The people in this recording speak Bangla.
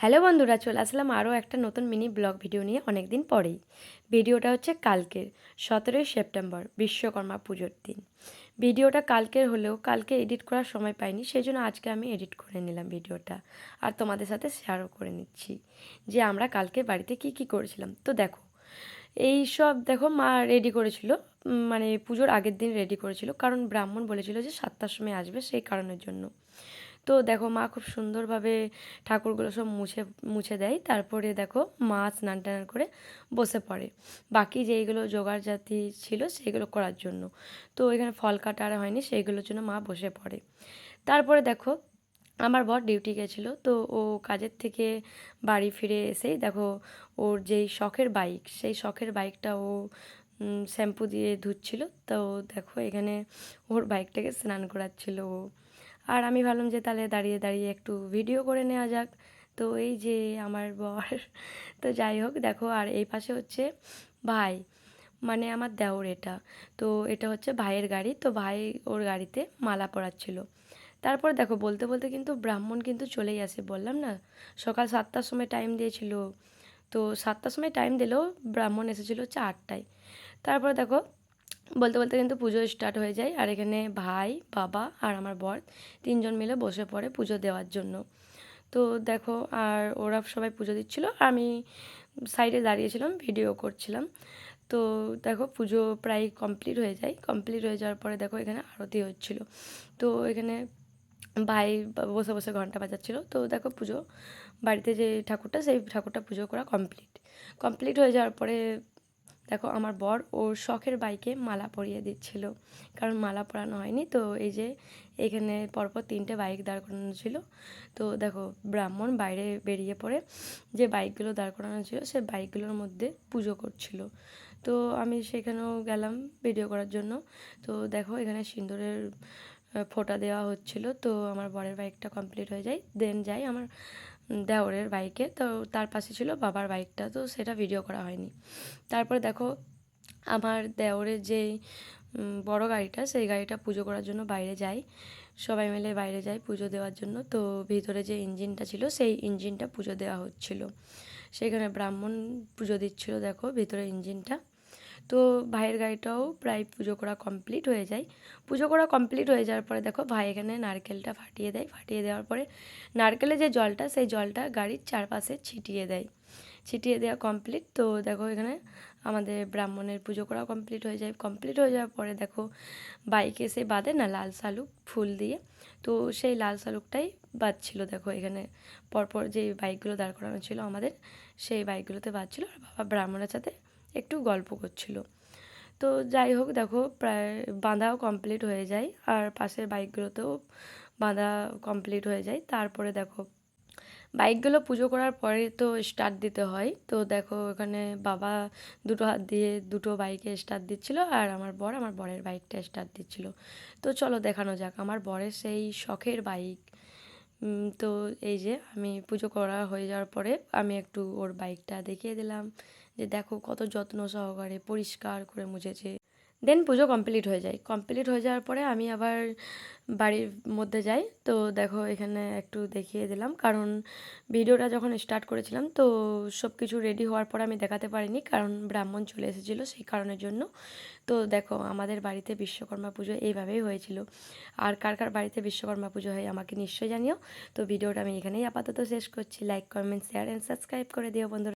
হ্যালো বন্ধুরা, চলে আসলাম আরও একটা নতুন মিনি ব্লগ ভিডিও নিয়ে অনেক দিন পরেই। ভিডিওটা হচ্ছে কালকের, সতেরোই সেপ্টেম্বর, বিশ্বকর্মা পুজোর দিন। ভিডিওটা কালকের হলেও কালকে এডিট করার সময় পাইনি, সেই জন্য আজকে আমি এডিট করে নিলাম ভিডিওটা আর তোমাদের সাথে শেয়ারও করে নিচ্ছি যে আমরা কালকে বাড়িতে কি কি করেছিলাম। তো দেখো, এই সব দেখো মা রেডি করেছিল মানে পুজোর আগের দিন রেডি করেছিল, কারণ ব্রাহ্মণ বলেছিল যে সাতটার সময় আসবে সেই কারণের জন্য। তো দেখো মা খুব সুন্দরভাবে ঠাকুরগুলো সব মুছে মুছে দেয়। তারপরে দেখো মা স্নান টান করে বসে পড়ে। বাকি যেইগুলো জোগাড় জাতি ছিল সেইগুলো করার জন্য। তো এখানে ফল কাটা আর হয়নি, সেইগুলোর জন্য মা বসে পড়ে। তারপরে দেখো আমার বর ডিউটি গেছিল, তো ও কাজের থেকে বাড়ি ফিরে এসেই দেখো ওর যেই শখের বাইক, সেই শখের বাইকটা ও শ্যাম্পু দিয়ে ধুচ্ছিল। তো দেখো এখানে ওর বাইকটাকে স্নান করাচ্ছিল ও। আর আমি ভাবলাম যে তাহলে দাঁড়িয়ে দাঁড়িয়ে একটু ভিডিও করে নেওয়া যাক। তো এই যে আমার বর, তো যাই হোক, দেখো, আর এই পাশে হচ্ছে ভাই মানে আমার দেওর এটা। তো এটা হচ্ছে ভাইয়ের গাড়ি, তো ভাই ওর গাড়িতে মালা পরাচ্ছিল। তারপর দেখো, বলতে বলতে কিন্তু ব্রাহ্মণ কিন্তু চলেই আসে, বললাম না? সকাল সাতটার সময় টাইম দিয়েছিল। তো সাতটার সময় টাইম দিলেও ব্রাহ্মণ এসেছিল হচ্ছে আটটায়। তারপর দেখো বলতে বলতে কিন্তু পুজো স্টার্ট হয়ে যায়। আর এখানে ভাই, বাবা আর আমার বর তিনজন মিলে বসে পড়ে পুজো দেওয়ার জন্য। তো দেখো, আর ওরা সবাই পুজো দিচ্ছিল। আমি সাইডে দাঁড়িয়েছিলাম ভিডিও করছিলাম। তো দেখো, পুজো প্রায় কমপ্লিট হয়ে যায়। কমপ্লিট হয়ে যাওয়ার পরে দেখো, এখানে আরতি হচ্ছিল। তো এখানে ভাই বসে বসে ঘণ্টা বাজাচ্ছিল। তো দেখো, পুজো বাড়িতে যে ঠাকুরটা, সেই ঠাকুরটা পুজো করা কমপ্লিট কমপ্লিট হয়ে যাওয়ার পরে দেখো আমার বর ওর শখের বাইকে মালা পরিয়ে দিচ্ছিল। কারণ মালা পরানো হয়নি তো এই যে এখানে পরপর তিনটে বাইক দাঁড় করানো ছিল। তো দেখো ব্রাহ্মণ বাইরে বেরিয়ে পড়ে যে বাইকগুলো দাঁড় করানো ছিল সে বাইকগুলোর মধ্যে পুজো করছিল। তো আমি সেখানেও গেলাম ভিডিও করার জন্য। তো দেখো এখানে সিঁদুরের আহ, ফোঁটা দেওয়া হচ্ছিল। তো আমার বরের বাইকটা কমপ্লিট হয়ে যায়। দেন যাই আমার দেওরের বাইকে, তো তার পাশে ছিল বাবার বাইকটা, তো সেটা ভিডিও করা হয়নি। তারপরে দেখো, আমার দেওরের যে বড় গাড়িটা, সেই গাড়িটা পুজো করার জন্য বাইরে যাই। সবাই মিলে বাইরে যাই পুজো দেওয়ার জন্য। তো ভিতরে যে ইঞ্জিনটা ছিল, সেই ইঞ্জিনটা পুজো দেওয়া হচ্ছিল। সেখানে ব্রাহ্মণ পুজো দিচ্ছিল, দেখো ভিতরে ইঞ্জিনটা। তো ভাইয়ের গাড়িটাও প্রায় পুজো করা কমপ্লিট হয়ে যায়। পুজো করা কমপ্লিট হয়ে যাওয়ার পরে দেখো ভাই এখানে নারকেলটা ফাটিয়ে দেয়। ফাটিয়ে দেওয়ার পরে নারকেলের যে জলটা, সেই জলটা গাড়ির চারপাশে ছিটিয়ে দেয়। ছিটিয়ে দেওয়া কমপ্লিট তো দেখো এখানে আমাদের ব্রাহ্মণের পুজো করা কমপ্লিট হয়ে যায়। কমপ্লিট হয়ে যাওয়ার পরে দেখো বাইকে সে বাঁধে না লাল শালুক, ফুল দিয়ে। তো সেই লাল শালুকটাই বাজছিল দেখো এখানে। পরপর যে বাইকগুলো দাঁড় করানো ছিল আমাদের, সেই বাইকগুলোতে বাজছিল আর বাবা ব্রাহ্মণের সাথে একটু গল্প করছিল। তো যাই হোক, দেখো, প্রায় বাঁধাও কমপ্লিট হয়ে যায় আর পাশের বাইকগুলোতেও বাঁধা কমপ্লিট হয়ে যায়। তারপরে দেখো, বাইকগুলো পুজো করার পরে তো স্টার্ট দিতে হয়। তো দেখো, ওখানে বাবা দুটো হাত দিয়ে দুটো বাইকে স্টার্ট দিচ্ছিল আর আমার বর আমার বরের বাইকটা স্টার্ট দিচ্ছিল। তো চলো দেখানো যাক, আমার বরের সেই শখের বাইক। তো এই যে আমি পুজো করা হয়ে যাওয়ার পরে আমি একটু ওর বাইকটা দেখিয়ে দিলাম যে দেখো কত যত্ন সহকারে পরিষ্কার করে মুছেছে। দেন পুজো কমপ্লিট হয়ে যায়। কমপ্লিট হয়ে যাওয়ার পরে আমি আবার বাড়ির মধ্যে যাই। তো দেখো, এখানে একটু দেখিয়ে দিলাম। কারণ ভিডিওটা যখন স্টার্ট করেছিলাম, তো সব কিছু রেডি হওয়ার পর আমি দেখাতে পারিনি। কারণ ব্রাহ্মণ চলে এসেছিল সেই কারণের জন্য। তো দেখো, আমাদের বাড়িতে বিশ্বকর্মা পুজো এইভাবেই হয়েছিল। আর কার কার বাড়িতে বিশ্বকর্মা পুজো হয় আমাকে নিশ্চয়ই জানিও। তো ভিডিওটা আমি এখানেই আপাতত শেষ করছি। Like comment share and subscribe করে দিও বন্ধুরা।